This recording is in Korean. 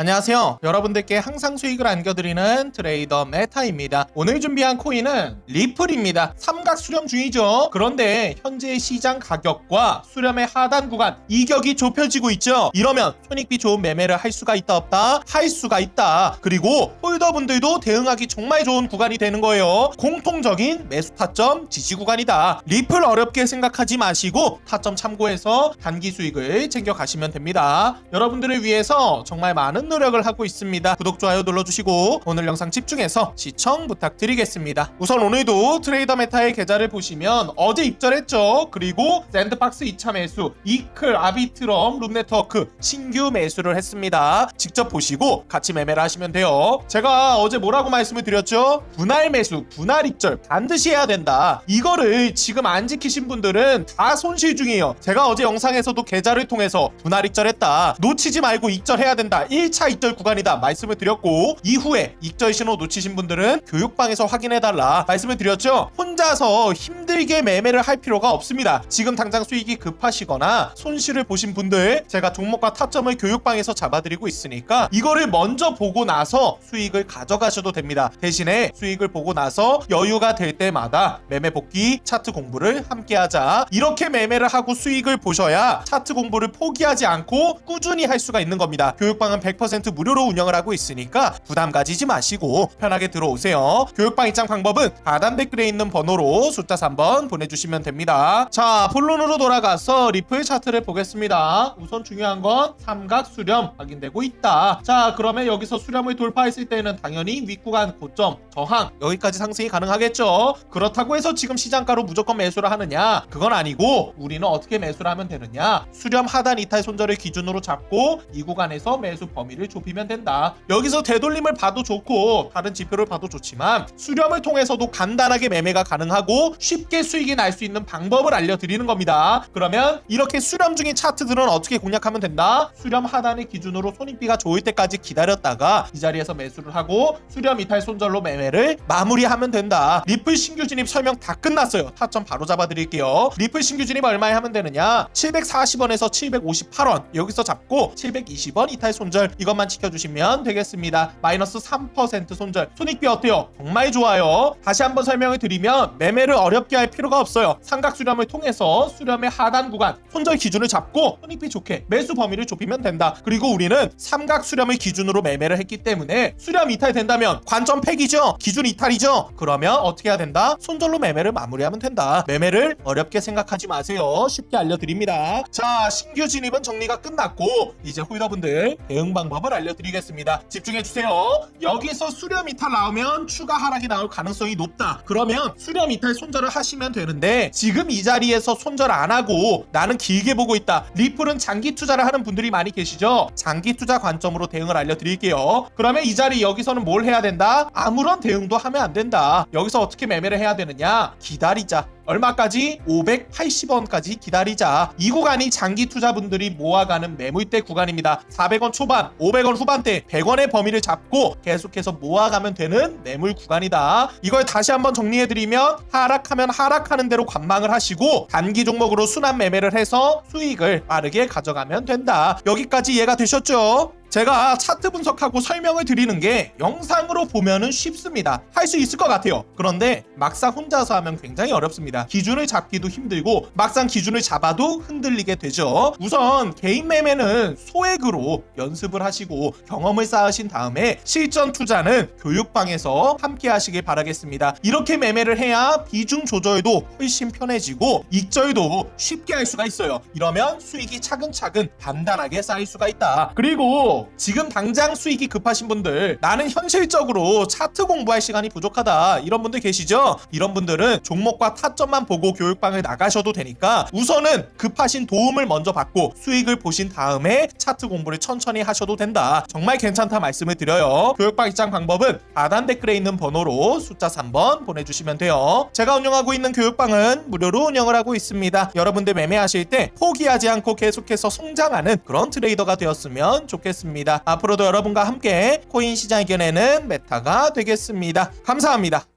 안녕하세요. 여러분들께 항상 수익을 안겨드리는 트레이더 메타입니다. 오늘 준비한 코인은 리플입니다. 삼각 수렴 중이죠. 그런데 현재 시장 가격과 수렴의 하단 구간 이격이 좁혀지고 있죠. 이러면 손익비 좋은 매매를 할 수가 있다 없다? 할 수가 있다. 그리고 홀더분들도 대응하기 정말 좋은 구간이 되는 거예요. 공통적인 매수 타점 지지 구간이다. 리플 어렵게 생각하지 마시고 타점 참고해서 단기 수익을 챙겨 가시면 됩니다. 여러분들을 위해서 정말 많은 노력을 하고 있습니다. 구독, 좋아요 눌러주시고 오늘 영상 집중해서 시청 부탁드리겠습니다. 우선 오늘도 트레이더 메타의 계좌를 보시면 어제 입절했죠. 그리고 샌드박스 2차 매수, 이클, 아비트럼, 룸네트워크 신규 매수를 했습니다. 직접 보시고 같이 매매를 하시면 돼요. 제가 어제 뭐라고 말씀을 드렸죠? 분할 매수, 분할 입절 반드시 해야 된다. 이거를 지금 안 지키신 분들은 다 손실 중이에요. 제가 어제 영상에서도 계좌를 통해서 분할 입절했다. 놓치지 말고 입절해야 된다. 1차 입절 구간이다. 말씀을 드렸고 이후에 입절 신호 놓치신 분들은 교육방에서 확인해달라. 말씀을 드렸죠? 혼 자서 힘들게 매매를 할 필요가 없습니다. 지금 당장 수익이 급하시거나 손실을 보신 분들 제가 종목과 타점을 교육방에서 잡아드리고 있으니까 이거를 먼저 보고 나서 수익을 가져가셔도 됩니다. 대신에 수익을 보고 나서 여유가 될 때마다 매매 복귀 차트 공부를 함께 하자. 이렇게 매매를 하고 수익을 보셔야 차트 공부를 포기하지 않고 꾸준히 할 수가 있는 겁니다. 교육방은 100% 무료로 운영을 하고 있으니까 부담 가지지 마시고 편하게 들어오세요. 교육방 입장 방법은 하단 댓글에 있는 번호 로 숫자 3번 보내주시면 됩니다. 자, 본론으로 돌아가서 리플 차트를 보겠습니다. 우선 중요한 건 삼각 수렴 확인되고 있다. 자, 그러면 여기서 수렴을 돌파했을 때는 당연히 윗구간 고점, 저항 여기까지 상승이 가능하겠죠. 그렇다고 해서 지금 시장가로 무조건 매수를 하느냐? 그건 아니고 우리는 어떻게 매수를 하면 되느냐? 수렴 하단 이탈 손절을 기준으로 잡고 이 구간에서 매수 범위를 좁히면 된다. 여기서 되돌림을 봐도 좋고 다른 지표를 봐도 좋지만 수렴을 통해서도 간단하게 매매가 가능 하고 쉽게 수익이 날 수 있는 방법을 알려드리는 겁니다. 그러면 이렇게 수렴 중인 차트들은 어떻게 공략하면 된다? 수렴 하단을 기준으로 손익비가 좋을 때까지 기다렸다가 이 자리에서 매수를 하고 수렴 이탈 손절로 매매를 마무리하면 된다. 리플 신규 진입 설명 다 끝났어요. 타점 바로 잡아드릴게요. 리플 신규 진입 얼마에 하면 되느냐? 740원에서 758원 여기서 잡고 720원 이탈 손절 이것만 지켜주시면 되겠습니다. 마이너스 3% 손절 손익비 어때요? 정말 좋아요. 다시 한번 설명을 드리면 매매를 어렵게 할 필요가 없어요. 삼각 수렴을 통해서 수렴의 하단 구간 손절 기준을 잡고 손익비 좋게 매수 범위를 좁히면 된다. 그리고 우리는 삼각 수렴을 기준으로 매매를 했기 때문에 수렴 이탈 된다면 관점 팩이죠. 기준 이탈이죠. 그러면 어떻게 해야 된다? 손절로 매매를 마무리하면 된다. 매매를 어렵게 생각하지 마세요. 쉽게 알려드립니다. 자, 신규 진입은 정리가 끝났고 이제 홀더분들 대응 방법을 알려드리겠습니다. 집중해 주세요. 여기서 수렴 이탈 나오면 추가 하락이 나올 가능성이 높다. 그러면 수렴 이탈 손절을 하시면 되는데 지금 이 자리에서 손절 안 하고 나는 길게 보고 있다. 리플은 장기 투자를 하는 분들이 많이 계시죠? 장기 투자 관점으로 대응을 알려드릴게요. 그러면 이 자리 여기서는 뭘 해야 된다? 아무런 대응도 하면 안 된다. 여기서 어떻게 매매를 해야 되느냐? 기다리자. 얼마까지? 580원까지 기다리자. 이 구간이 장기 투자분들이 모아가는 매물대 구간입니다. 400원 초반, 500원 후반대, 100원의 범위를 잡고 계속해서 모아가면 되는 매물 구간이다. 이걸 다시 한번 정리해드리면 하락하면 하락하는 대로 관망을 하시고 단기 종목으로 순환 매매를 해서 수익을 빠르게 가져가면 된다. 여기까지 이해가 되셨죠? 제가 차트 분석하고 설명을 드리는 게 영상으로 보면은 쉽습니다. 할 수 있을 것 같아요. 그런데 막상 혼자서 하면 굉장히 어렵습니다. 기준을 잡기도 힘들고 막상 기준을 잡아도 흔들리게 되죠. 우선 개인 매매는 소액으로 연습을 하시고 경험을 쌓으신 다음에 실전 투자는 교육방에서 함께 하시길 바라겠습니다. 이렇게 매매를 해야 비중 조절도 훨씬 편해지고 익절도 쉽게 할 수가 있어요. 이러면 수익이 차근차근 단단하게 쌓일 수가 있다. 그리고 지금 당장 수익이 급하신 분들 나는 현실적으로 차트 공부할 시간이 부족하다 이런 분들 계시죠? 이런 분들은 종목과 타점만 보고 교육방을 나가셔도 되니까 우선은 급하신 도움을 먼저 받고 수익을 보신 다음에 차트 공부를 천천히 하셔도 된다. 정말 괜찮다 말씀을 드려요. 교육방 입장 방법은 하단 댓글에 있는 번호로 숫자 3번 보내주시면 돼요. 제가 운영하고 있는 교육방은 무료로 운영을 하고 있습니다. 여러분들 매매하실 때 포기하지 않고 계속해서 성장하는 그런 트레이더가 되었으면 좋겠습니다. 앞으로도 여러분과 함께 코인 시장 이겨내는 메타가 되겠습니다. 감사합니다.